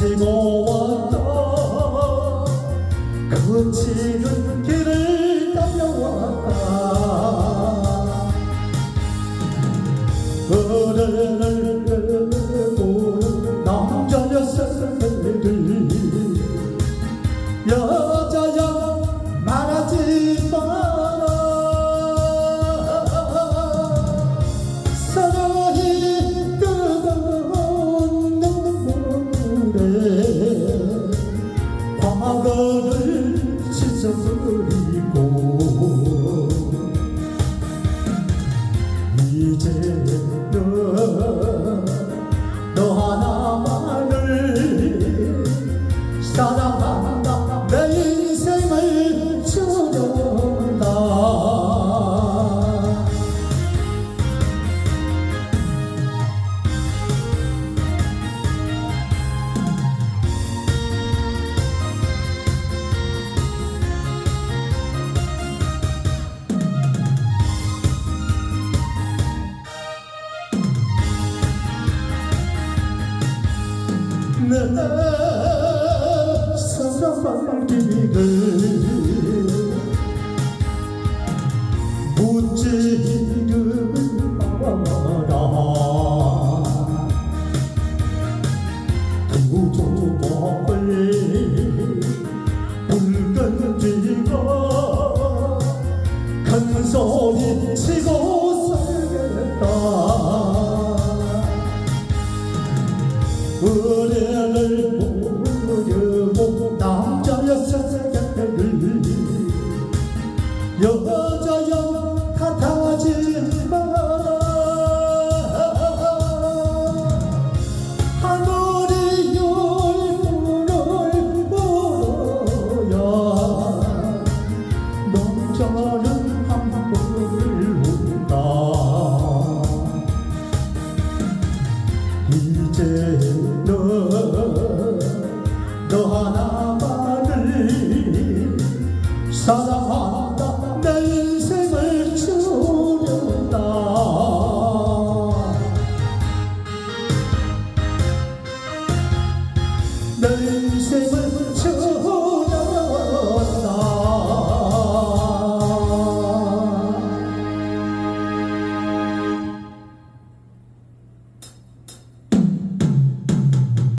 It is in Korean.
지고 왔다. 그치를 사랑을 끌고 넘겨졌을 야 나 사랑하기를 무지를 말아라 그저 법을 Salamanda, Nay.